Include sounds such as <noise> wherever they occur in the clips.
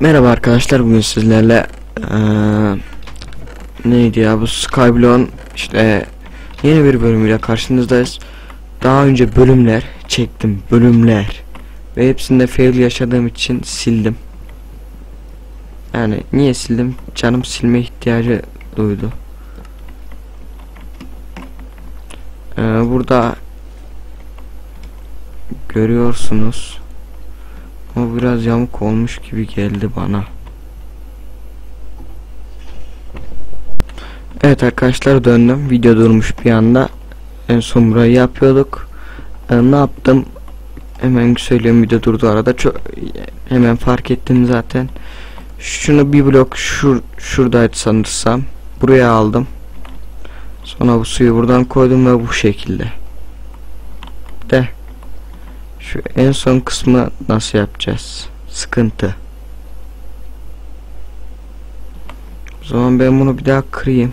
Merhaba arkadaşlar bugün sizlerle eee, neydi ya bu Skyblock'un işte yeni bir bölümüyle karşınızdayız. Daha önce bölümler çektim bölümler ve hepsinde fail yaşadığım için sildim. Yani niye sildim? Canım silme ihtiyacı duydu. Eee, burada görüyorsunuz. O biraz yamuk olmuş gibi geldi bana. Evet arkadaşlar döndüm. Video durmuş bir anda. En son burayı yapıyorduk. Ee, ne yaptım? Hemen söyleyeyim video durdu arada. Çok hemen fark ettim zaten. Şunu bir blok şur şuradaydı sanırsam. Buraya aldım. Sonra bu suyu buradan koydum ve bu şekilde. De şu en son kısmı nasıl yapacağız? Sıkıntı. O zaman ben bunu bir daha kırayım.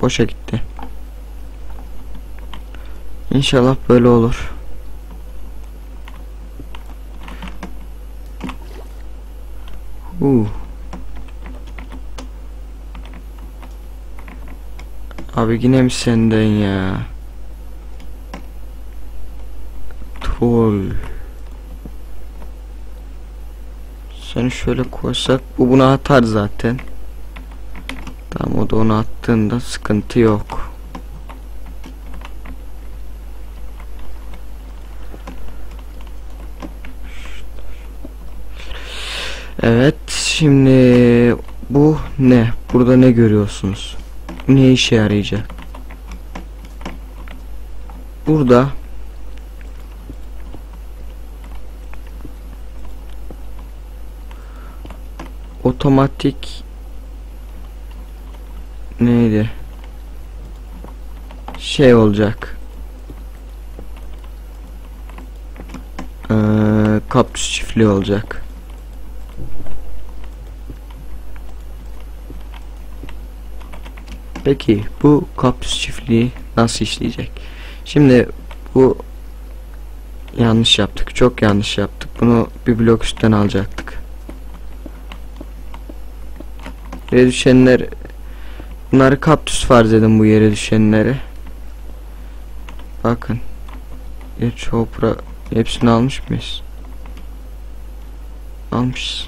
Boşa gitti. İnşallah böyle olur. Uh. Abi yine mi senden ya? Troll. Seni şöyle koysak bu bunu atar zaten. Tamam o da onu attığında sıkıntı yok. Evet şimdi bu ne? Burada ne görüyorsunuz? Ne işe yarayacak? Burada otomatik neydi? Şey olacak. Ee, kaktüs çiftliği olacak. Peki bu kaktüs çiftliği nasıl işleyecek? Şimdi bu yanlış yaptık. Çok yanlış yaptık. Bunu bir blok üstten alacaktık. Yere düşenler bunları kaktüs farz edin bu yere düşenleri. Bakın. Bir çopra hepsini almış mıyız? Almışız.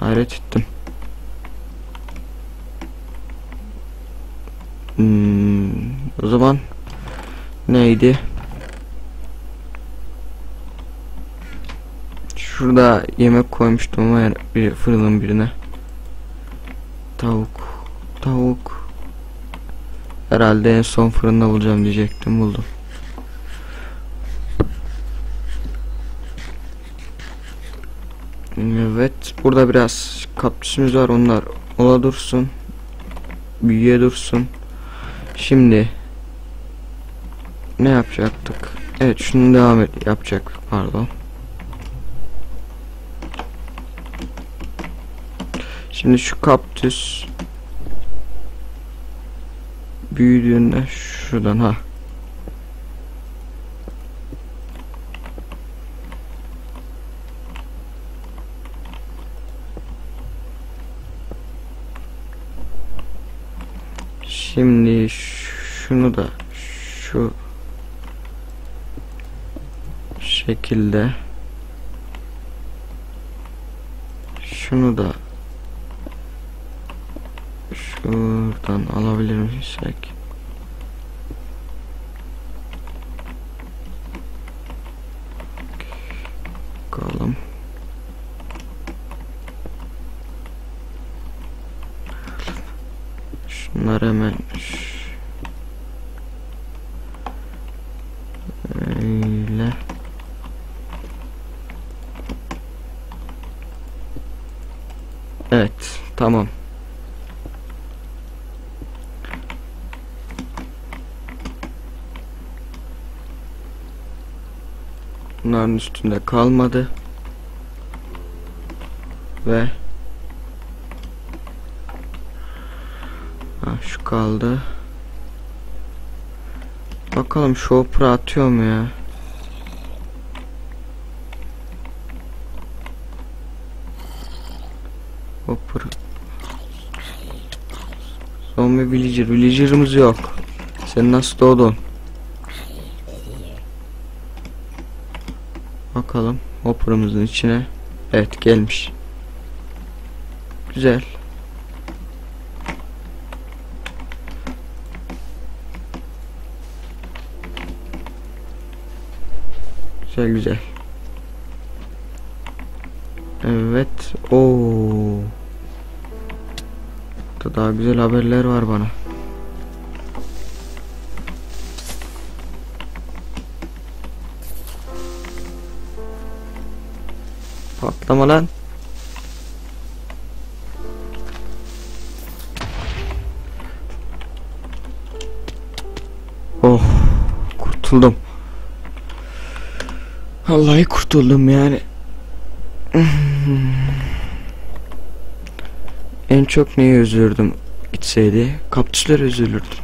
Hayret ettim. Hmm, o zaman neydi? Şurada yemek koymuştum ama bir fırının birine. Tavuk, tavuk. Herhalde en son fırında bulacağım diyecektim buldum. Evet, burada biraz kaktüsümüz var. Onlar ola dursun. Büyüye dursun. Şimdi ne yapacaktık? Evet şunu devam et yapacak pardon. Şimdi şu kaktüs büyüdüğünde şuradan ha. Şimdi şunu da şu şekilde şunu da şuradan alabilir miysek? Bakalım. Şunlar hemen öyle Evet tamam Bunların üstünde kalmadı ve Ha, şu kaldı. Bakalım şu opera atıyor mu ya? Zombi villager. Villager'ımız yok. Sen nasıl doğdun? Bakalım hopper'ımızın içine. Evet gelmiş. Güzel. Güzel güzel. Evet. Oo. Burada daha güzel haberler var bana. Patlama lan. Oh, kurtuldum. Vallahi kurtuldum yani. <laughs> en çok neyi üzüldüm gitseydi? Kaktüsler üzülürdüm.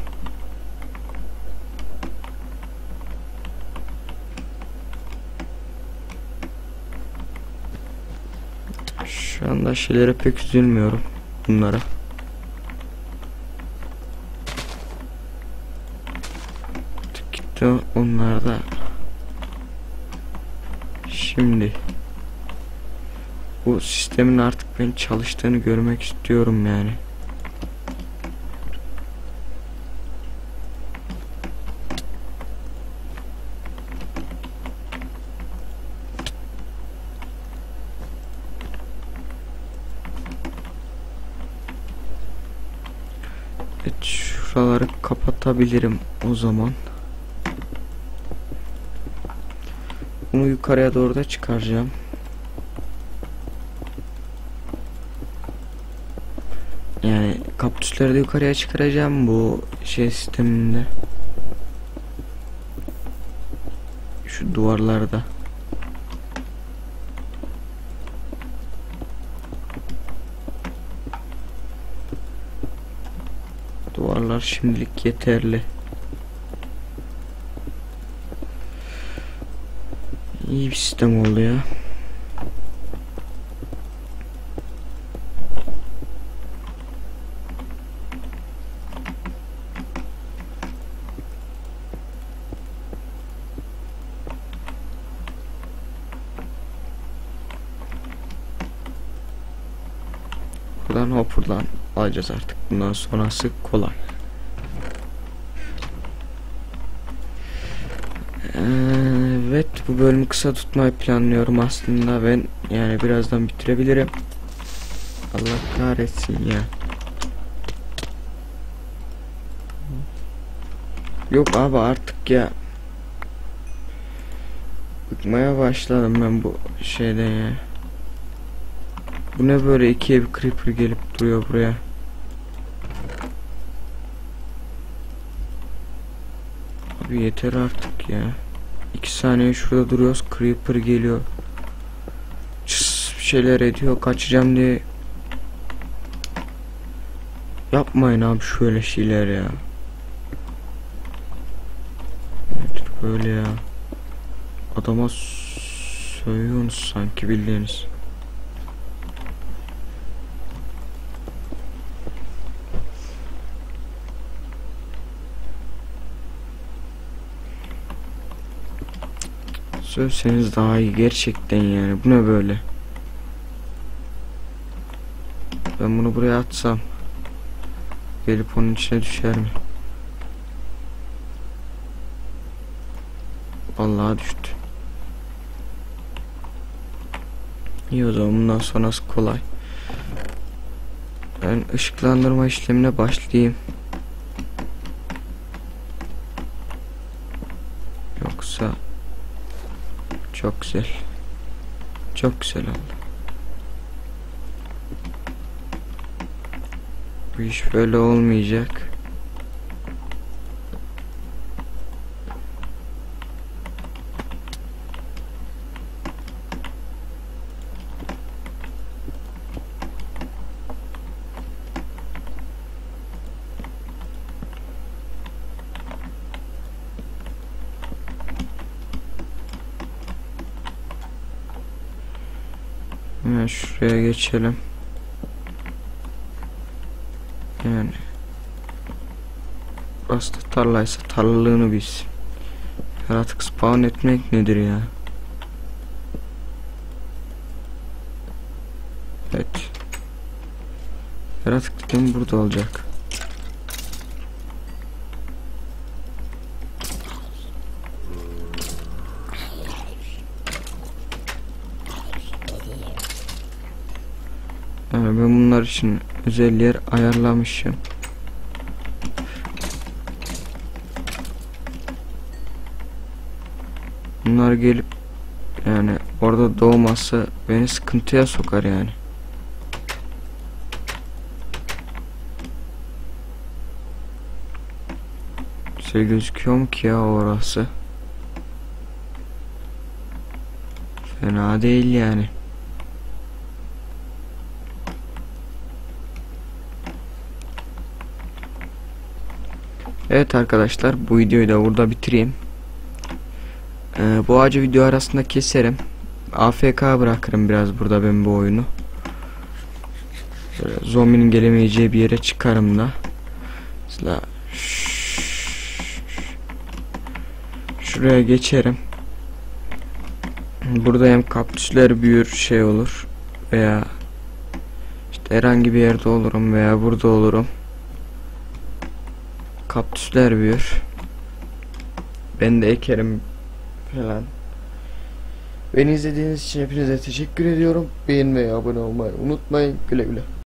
Şu anda şeylere pek üzülmüyorum bunlara. Gitti onlar da. Şimdi bu sistemin artık ben çalıştığını görmek istiyorum yani. Evet şuraları kapatabilirim o zaman. Bunu yukarıya doğru da çıkaracağım. Yani kaktüsleri de yukarıya çıkaracağım bu şey sisteminde. Şu duvarlarda. Duvarlar şimdilik yeterli. İyi bir sistem oldu ya. Buradan hopper'dan alacağız artık. Bundan sonrası kolay. Evet bu bölümü kısa tutmayı planlıyorum aslında ben yani birazdan bitirebilirim. Allah kahretsin ya. Yok abi artık ya. Bıkmaya başladım ben bu şeyden ya. Bu ne böyle ikiye bir creeper gelip duruyor buraya. Abi yeter artık ya. İki saniye şurada duruyoruz. Creeper geliyor. Çıs, bir şeyler ediyor. Kaçacağım diye. Yapmayın abi şöyle şeyler ya. Böyle ya. Adama sövüyorsunuz sanki bildiğiniz. Sövseniz daha iyi. Gerçekten yani. Bu ne böyle? Ben bunu buraya atsam Gelip onun içine düşer mi? Vallahi düştü. İyi o zaman. Bundan sonrası kolay. Ben ışıklandırma işlemine başlayayım Yoksa çok güzel. Çok güzel oldu. Bu iş böyle olmayacak. Hemen şuraya geçelim. Yani Burası da tarlaysa tarlalığını biz Yaratık spawn etmek nedir ya? Evet. Yaratık dediğim burada olacak. Ben bunlar için özel yer ayarlamışım. Bunlar gelip yani orada doğması beni sıkıntıya sokar yani. Güzel gözüküyor mu ki ya orası? Fena değil yani. Evet arkadaşlar bu videoyu da burada bitireyim. Ee, bu ağacı video arasında keserim. AFK bırakırım biraz burada ben bu oyunu. Böyle zombinin gelemeyeceği bir yere çıkarım da. Mesela şuraya geçerim. Burada hem kaktüsler büyür şey olur veya işte herhangi bir yerde olurum veya burada olurum. Kaktüsler büyür. Ben de ekerim falan. Beni izlediğiniz için hepinize teşekkür ediyorum. Beğenmeyi, abone olmayı unutmayın. Güle güle.